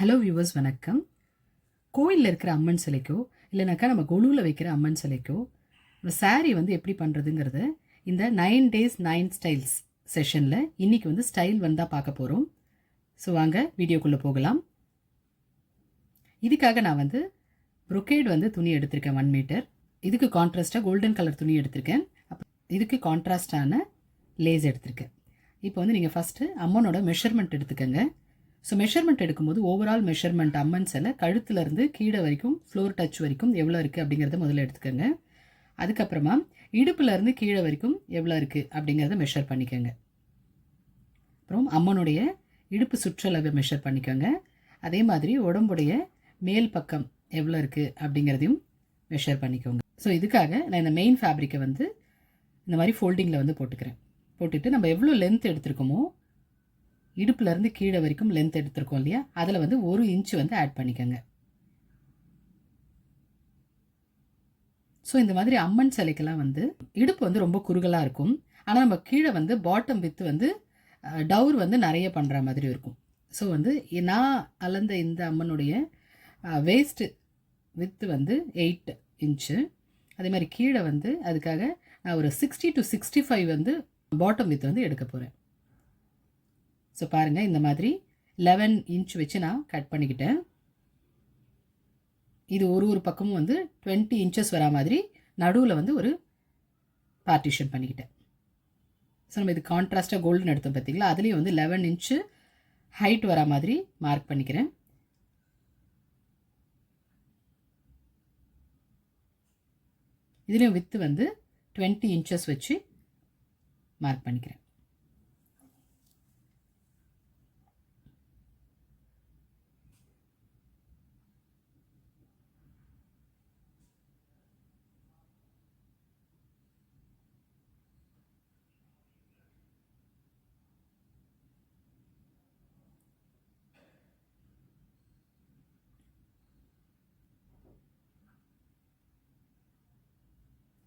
Hello viewers வணக்கம். கோயிலில் இருக்கிற அம்மன் சிலைக்கோ இல்லைனாக்கா நம்ம கொலுவில் வைக்கிற அம்மன் சிலைக்கோ நம்ம சாரீ வந்து எப்படி பண்ணுறதுங்கிறத இந்த நைன் டேஸ் நைன் ஸ்டைல்ஸ் செஷனில் இன்றைக்கி வந்து ஸ்டைல் வந்தால் பார்க்க போகிறோம் ஸோ வாங்க வீடியோக்குள்ளே போகலாம். இதுக்காக நான் வந்து brocade வந்து துணி எடுத்திருக்கேன் ஒன் மீட்டர் இதுக்கு கான்ட்ராஸ்ட்டாக கோல்டன் கலர் துணி எடுத்திருக்கேன். இதுக்கு கான்ட்ராஸ்டான லேஸ் எடுத்திருக்கேன். இப்போ வந்து நீங்கள் ஃபஸ்ட்டு அம்மனோட மெஷர்மெண்ட் எடுத்துக்கோங்க. ஸோ மெஷர்மெண்ட் எடுக்கும்போது ஓவரால் மெஷர்மெண்ட் அம்மன் சிலை கழுத்துலேருந்து கீழே வரைக்கும் ஃப்ளோர் டச் வரைக்கும் எவ்வளோ இருக்குது அப்படிங்கிறத முதல்ல எடுத்துக்கோங்க. அதுக்கப்புறமா இடுப்புலேருந்து கீழே வரைக்கும் எவ்வளோ இருக்குது அப்படிங்கிறத மெஷர் பண்ணிக்கோங்க. அப்புறம் அம்மனுடைய இடுப்பு சுற்றளவை மெஷர் பண்ணிக்கோங்க. அதே மாதிரி உடம்புடைய மேல் பக்கம் எவ்வளோ இருக்குது அப்படிங்கிறதையும் மெஷர் பண்ணிக்கோங்க. ஸோ இதுக்காக நான் இந்த மெயின் ஃபேப்ரிக்கை வந்து இந்த மாதிரி ஃபோல்டிங்கில் வந்து போட்டுக்கிறேன். போட்டுட்டு நம்ம எவ்வளோ லென்த் எடுத்திருக்கோமோ இடுப்புலேருந்து கீழே வரைக்கும் லென்த் எடுத்திருக்கோம் இல்லையா? அதில் வந்து ஒரு இன்ச் வந்து ஆட் பண்ணிக்கோங்க. ஸோ இந்த மாதிரி அம்மன் சிலைக்கெல்லாம் வந்து இடுப்பு வந்து ரொம்ப குறுகலாக இருக்கும். ஆனால் நம்ம கீழே வந்து பாட்டம் வித்து வந்து டவுர் வந்து நிறைய பண்ணுற மாதிரி இருக்கும். ஸோ வந்து நான் அளந்த இந்த அம்மனுடைய வேஸ்ட்டு வித்து வந்து எயிட் இன்ச்சு அதே மாதிரி கீழே வந்து அதுக்காக நான் ஒரு சிக்ஸ்டி டு சிக்ஸ்டி ஃபைவ் வந்து பாட்டம் வித் வந்து எடுக்க போகிறேன் ஸோ பாருங்கள் இந்த மாதிரி லெவன் இன்ச் வச்சு நான் கட் பண்ணிக்கிட்டேன். இது ஒரு ஒரு பக்கமும் வந்து டுவெண்ட்டி இன்ச்சஸ் வரா மாதிரி நடுவில் வந்து ஒரு பார்ட்டிஷன் பண்ணிக்கிட்டேன். ஸோ நம்ம இது கான்ட்ராஸ்ட்டாக கோல்டன் எடுத்தோம் பார்த்தீங்களா அதுலேயும் வந்து லெவன் இன்ச்சு ஹைட் வரா மாதிரி மார்க் பண்ணிக்கிறேன். இதுலேயும் வித்து வந்து டுவெண்ட்டி இன்ச்சஸ் வச்சு மார்க் பண்ணிக்கிறேன்.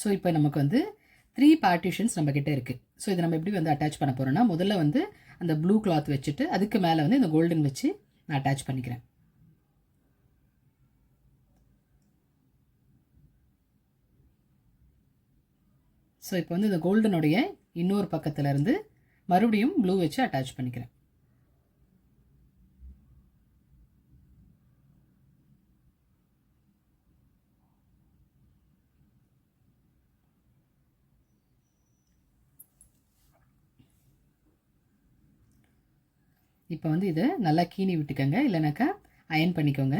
ஸோ இப்போ நமக்கு வந்து த்ரீ பார்ட்டிஷன்ஸ் நம்மக்கிட்ட இருக்குது ஸோ இதை நம்ம எப்படி வந்து அட்டாச் பண்ண போகிறோம்னா முதல்ல வந்து அந்த ப்ளூ கிளாத் வச்சுட்டு அதுக்கு மேலே வந்து இந்த கோல்டன் வச்சு நான் அட்டாச் பண்ணிக்கிறேன். ஸோ இப்போ வந்து இந்த கோல்டனுடைய இன்னொரு பக்கத்துலேருந்து மறுபடியும் ப்ளூ வச்சு அட்டாச் பண்ணிக்கிறேன். இப்போ வந்து இதை நல்லா கீனி விட்டுக்கோங்க. இல்லைனாக்கா அயன் பண்ணிக்கோங்க.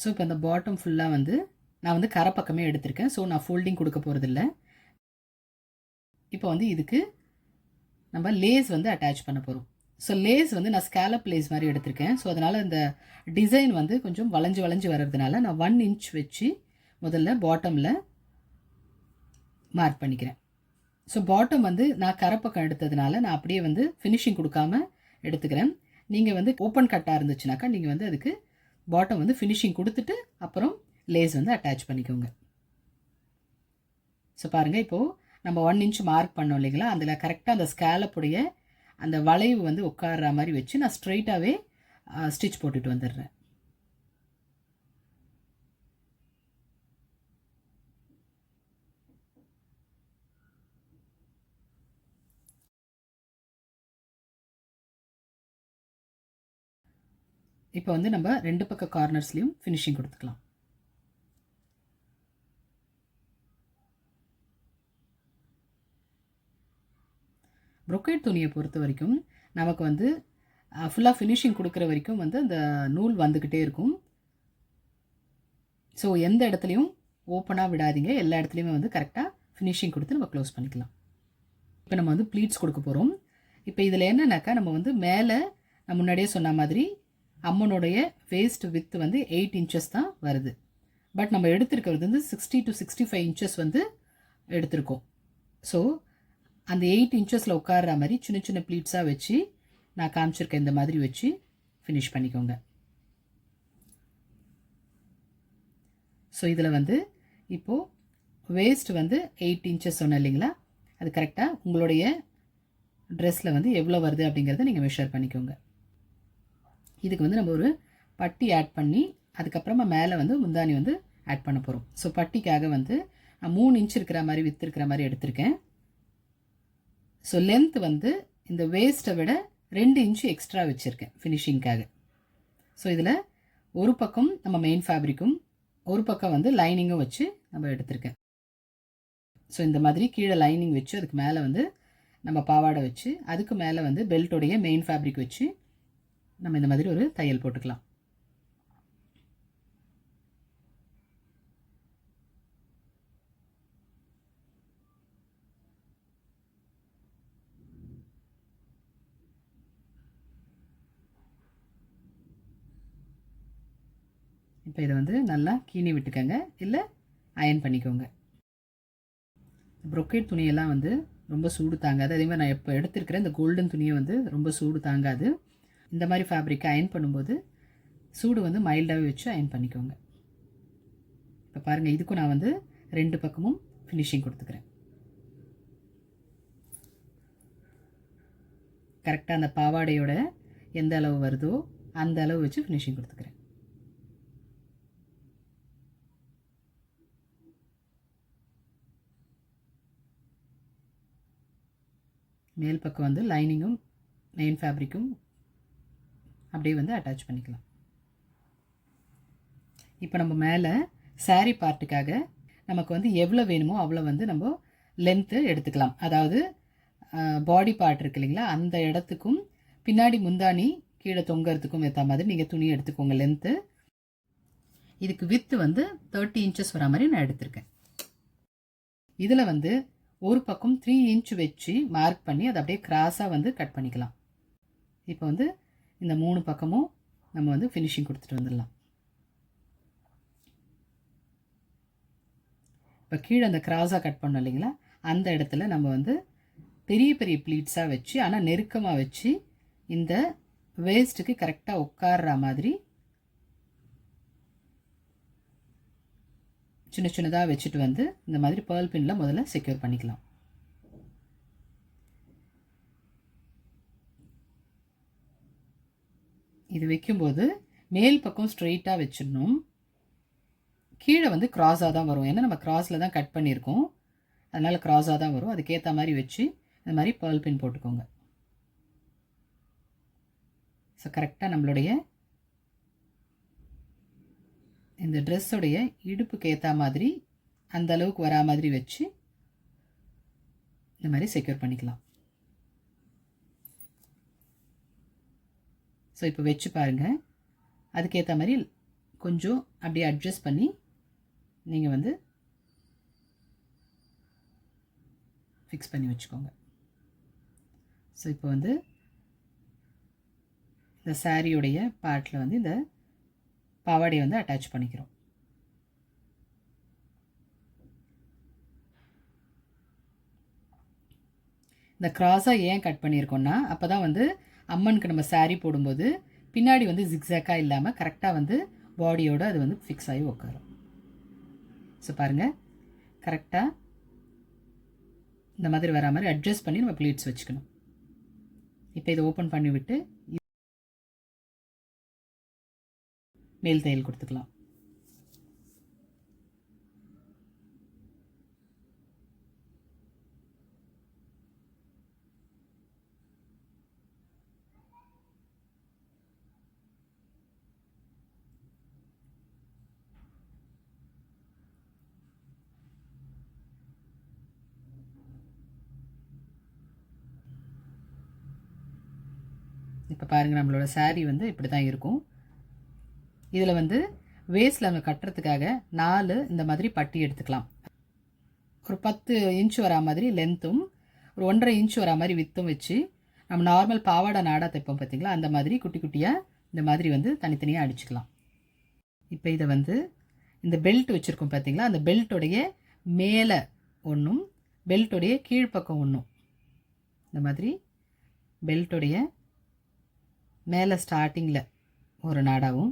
ஸோ இப்போ இந்த பாட்டம் ஃபுல்லாக வந்து நான் வந்து கரை பக்கமே எடுத்திருக்கேன். ஸோ நான் ஃபோல்டிங் கொடுக்க போகிறதில்ல இப்போ வந்து இதுக்கு நம்ம லேஸ் வந்து அட்டாச் பண்ண போகிறோம் ஸோ லேஸ் வந்து நான் ஸ்கேலப் லேஸ் மாதிரி எடுத்திருக்கேன். ஸோ அதனால் இந்த டிசைன் வந்து கொஞ்சம் வளைஞ்சு வளைஞ்சு வர்றதுனால நான் ஒன் இன்ச் வச்சு முதல்ல பாட்டமில் மார்க் பண்ணிக்கிறேன். ஸோ பாட்டம் வந்து நான் கரப்பக்கம் எடுத்ததுனால நான் அப்படியே வந்து ஃபினிஷிங் கொடுக்காம எடுத்துக்கிறேன். நீங்கள் வந்து ஓப்பன் கட்டாக இருந்துச்சுனாக்கா நீங்கள் வந்து அதுக்கு பாட்டம் வந்து ஃபினிஷிங் கொடுத்துட்டு அப்புறம் லேஸ் வந்து அட்டாச் பண்ணிக்கோங்க. ஸோ பாருங்கள் இப்போது நம்ம ஒன் இன்ச் மார்க் பண்ணோம் இல்லைங்களா? அதில் கரெக்டாக அந்த ஸ்கேலப்புடைய அந்த வளைவு வந்து உட்கார்ற மாதிரி வச்சு நான் ஸ்ட்ரெயிட்டாகவே ஸ்டிச் போட்டுட்டு வந்துடுறேன். இப்போ வந்து நம்ம ரெண்டு பக்க கார்னர்ஸ்லேயும் ஃபினிஷிங் கொடுத்துக்கலாம். ப்ரொக்கேட் துணியை பொறுத்த வரைக்கும் நமக்கு வந்து ஃபுல்லாக ஃபினிஷிங் கொடுக்குற வரைக்கும் வந்து அந்த நூல் வந்துக்கிட்டே இருக்கும். ஸோ எந்த இடத்துலையும் ஓப்பனாக விடாதீங்க. எல்லா இடத்துலையுமே வந்து கரெக்டாக ஃபினிஷிங் கொடுத்து நம்ம க்ளோஸ் பண்ணிக்கலாம். இப்போ நம்ம வந்து ப்ளீட்ஸ் கொடுக்க போகிறோம் இப்போ இதில் என்னன்னாக்கா நம்ம வந்து மேலே நான் முன்னாடியே சொன்ன மாதிரி அம்மனுடைய வேஸ்ட் வித் வந்து எயிட் இன்ச்சஸ் தான் வருது. பட் நம்ம எடுத்திருக்கிறது வந்து sixty to sixty five inches வந்து எடுத்திருக்கோம். ஸோ அந்த எயிட் இன்ச்சஸில் உட்கார்ற மாதிரி சின்ன சின்ன ப்ளீட்ஸாக வச்சு நான் காமிச்சிருக்கேன் இந்த மாதிரி வச்சு ஃபினிஷ் பண்ணிக்கோங்க. ஸோ இதில் வந்து இப்போது வேஸ்ட் வந்து எயிட் இன்ச்சஸ் சொன்னேன் இல்லைங்களா? அது கரெக்டாக உங்களுடைய ட்ரெஸ்ஸில் வந்து எவ்வளோ வருது அப்படிங்கிறத நீங்கள் மெஷர் பண்ணிக்கோங்க. இதுக்கு வந்து நம்ம ஒரு பட்டி ஆட் பண்ணி அதுக்கப்புறமா மேலே வந்து முந்தானி வந்து ஆட் பண்ண போகிறோம் ஸோ பட்டிக்காக வந்து நான் மூணு இன்ச் இருக்கிற மாதிரி வித்து இருக்கிற மாதிரி எடுத்திருக்கேன். ஸோ லென்த் வந்து இந்த வேஸ்ட்டை விட ரெண்டு இன்ச்சு எக்ஸ்ட்ரா வச்சுருக்கேன் ஃபினிஷிங்க்காக ஸோ இதில் ஒரு பக்கம் நம்ம மெயின் ஃபேப்ரிக்கும் ஒரு பக்கம் வந்து லைனிங்கும் வச்சு நம்ம எடுத்திருக்கேன். ஸோ இந்த மாதிரி கீழே லைனிங் வச்சு அதுக்கு மேலே வந்து நம்ம பாவாடை வச்சு அதுக்கு மேலே வந்து பெல்ட்டுடைய மெயின் ஃபேப்ரிக் வச்சு நம்ம இந்த மாதிரி ஒரு தையல் போட்டுக்கலாம். இப்போ இதை வந்து நல்லா கீணி விட்டுக்கோங்க. இல்லை அயன் பண்ணிக்கோங்க. ப்ரொக்கேட் துணியெல்லாம் வந்து ரொம்ப சூடு தாங்காது. அதே மாதிரி நான் இப்போ எடுத்திருக்கிற இந்த கோல்டன் துணியை வந்து ரொம்ப சூடு தாங்காது. இந்த மாதிரி ஃபேப்ரிக்கை அயன் பண்ணும்போது சூடு வந்து மைல்டாகவே வச்சு அயன் பண்ணிக்கோங்க. இப்போ பாருங்கள் இதுக்கும் நான் வந்து ரெண்டு பக்கமும் ஃபினிஷிங் கொடுத்துக்கிறேன். கரெக்டாக அந்த பாவாடையோட எந்த அளவு வருதோ அந்த அளவு வச்சு ஃபினிஷிங் கொடுத்துக்கிறேன். மேல் பக்கம் வந்து லைனிங்கும் மெயின் ஃபேப்ரிக்கும் அப்படியே வந்து அட்டாச் பண்ணிக்கலாம். இப்போ நம்ம மேலே சாரீ பார்ட்டுக்காக நமக்கு வந்து எவ்வளோ வேணுமோ அவ்வளோ வந்து நம்ம லென்த்து எடுத்துக்கலாம். அதாவது பாடி பார்ட் இருக்கு இல்லைங்களா? அந்த இடத்துக்கும் பின்னாடி முந்தானி கீழே தொங்கிறதுக்கும் ஏற்ற மாதிரி நீங்கள் துணி எடுத்துக்கோங்க லென்த்து இதுக்கு வித்து வந்து தேர்ட்டி இன்ச்சஸ் வர மாதிரி நான் எடுத்திருக்கேன். இதில் வந்து ஒரு பக்கம் த்ரீ இன்ச் வச்சு மார்க் பண்ணி அதை அப்படியே கிராஸாக வந்து கட் பண்ணிக்கலாம். இப்போ வந்து இந்த மூணு பக்கமும் நம்ம வந்து ஃபினிஷிங் கொடுத்துட்டு வந்துடலாம். இப்போ கீழே அந்த கிராஸாக கட் பண்ணோம் இல்லைங்களா? அந்த இடத்துல நம்ம வந்து பெரிய பெரிய ப்ளீட்ஸாக வச்சு ஆனால் நெருக்கமாக வச்சு இந்த வேஸ்ட்டுக்கு கரெக்டாக உட்கார்ற மாதிரி சின்ன சின்னதாக வச்சுட்டு வந்து இந்த மாதிரி பேர்ல் பின்னில் முதல்ல செக்யூர் பண்ணிக்கலாம். இது வைக்கும்போது மேல் பக்கம் ஸ்ட்ரெயிட்டாக வச்சிடணும். கீழே வந்து க்ராஸாக தான் வரும். ஏன்னா நம்ம க்ராஸில் தான் கட் பண்ணியிருக்கோம். அதனால் க்ராஸாக தான் வரும். அதுக்கேற்ற மாதிரி வச்சு இந்த மாதிரி பேர்ல் பின் போட்டுக்கோங்க. ஸோ கரெக்டாக நம்மளுடைய இந்த ட்ரெஸ்ஸுடைய இடுப்புக்கு ஏற்ற மாதிரி அந்த அளவுக்கு வரா மாதிரி வச்சு இந்த மாதிரி செக்யூர் பண்ணிக்கலாம். ஸோ இப்போ வச்சு பாருங்கள் அதுக்கேற்ற மாதிரி கொஞ்சம் அப்படியே அட்ஜஸ்ட் பண்ணி நீங்கள் வந்து ஃபிக்ஸ் பண்ணி வச்சுக்கோங்க. ஸோ இப்போ வந்து இந்த சாரியுடைய பார்ட்டில் வந்து இந்த பாவாடையை வந்து அட்டாச் பண்ணிக்கிறோம். இந்த க்ராஸாக ஏன் கட் பண்ணியிருக்கோன்னா அப்போ தான் வந்து அம்மனுக்கு நம்ம சாரீ போடும்போது பின்னாடி வந்து ஜிக்ஸாக்காக இல்லாமல் கரெக்டாக வந்து பாடியோடு அது வந்து ஃபிக்ஸ் ஆகி உட்காரும் ஸோ பாருங்கள் கரெக்டாக இந்த மாதிரி வரா மாதிரி அட்ஜஸ்ட் பண்ணி நம்ம பிளேட்ஸ் வச்சுக்கணும். இப்போ இதை ஓப்பன் பண்ணிவிட்டு மேல் தையல் கொடுத்துக்கலாம். இப்போ பாருங்கள் நம்மளோட சாரீ வந்து இப்படி தான் இருக்கும். இதில் வந்து வேஸ்டில் நம்ம கட்டுறதுக்காக நாலு இந்த மாதிரி பட்டி எடுத்துக்கலாம். ஒரு பத்து இன்ச் வரா மாதிரி லென்த்தும் ஒரு ஒன்றரை இன்ச் வரா மாதிரி வித்தும் வச்சு நம்ம நார்மல் பாவாடை நாடா தைப்போம் பார்த்திங்களா அந்த மாதிரி குட்டி குட்டியாக இந்த மாதிரி வந்து தனித்தனியாக அடிச்சுக்கலாம். இப்போ இதை வந்து இந்த பெல்ட் வச்சுருக்கோம் பார்த்தீங்களா அந்த பெல்ட்டுடைய மேலே ஒன்றும் பெல்ட்டுடைய கீழ்ப்பக்கம் ஒன்றும் இந்த மாதிரி பெல்ட்டுடைய மேலே ஸ்டார்டிங்கில் ஒரு நாடாவும்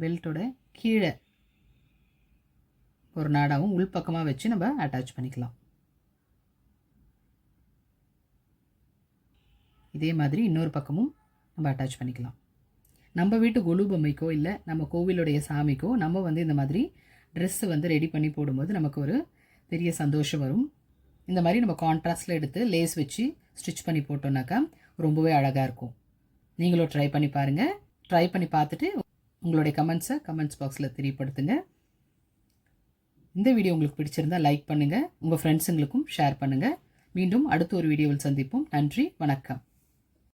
பெல்ட்டோட கீழே ஒரு நாடாவும் உள்பக்கமாக வச்சு நம்ம அட்டாச் பண்ணிக்கலாம். இதே மாதிரி இன்னொரு பக்கமும் நம்ம அட்டாச் பண்ணிக்கலாம். நம்ம வீட்டு கொலு பொம்மைக்கோ இல்லை நம்ம கோவிலுடைய சாமிக்கோ நம்ம வந்து இந்த மாதிரி ட்ரெஸ்ஸு வந்து ரெடி பண்ணி போடும்போது நமக்கு ஒரு பெரிய சந்தோஷம் வரும். இந்த மாதிரி நம்ம கான்ட்ராஸ்டில் எடுத்து லேஸ் வச்சு ஸ்டிச் பண்ணி போட்டோன்னாக்கா ரொம்பவே அழகாக இருக்கும். நீங்களும் ட்ரை பண்ணி பாருங்கள் ட்ரை பண்ணி பார்த்துட்டு உங்களுடைய கமெண்ட்ஸை கமெண்ட்ஸ் பாக்ஸில் தெரியப்படுத்துங்க. இந்த வீடியோ உங்களுக்கு பிடிச்சிருந்தா லைக் பண்ணுங்கள் உங்கள் ஃப்ரெண்ட்ஸுங்களுக்கும் ஷேர் பண்ணுங்கள் மீண்டும் அடுத்த ஒரு வீடியோவில் சந்திப்போம். நன்றி வணக்கம்.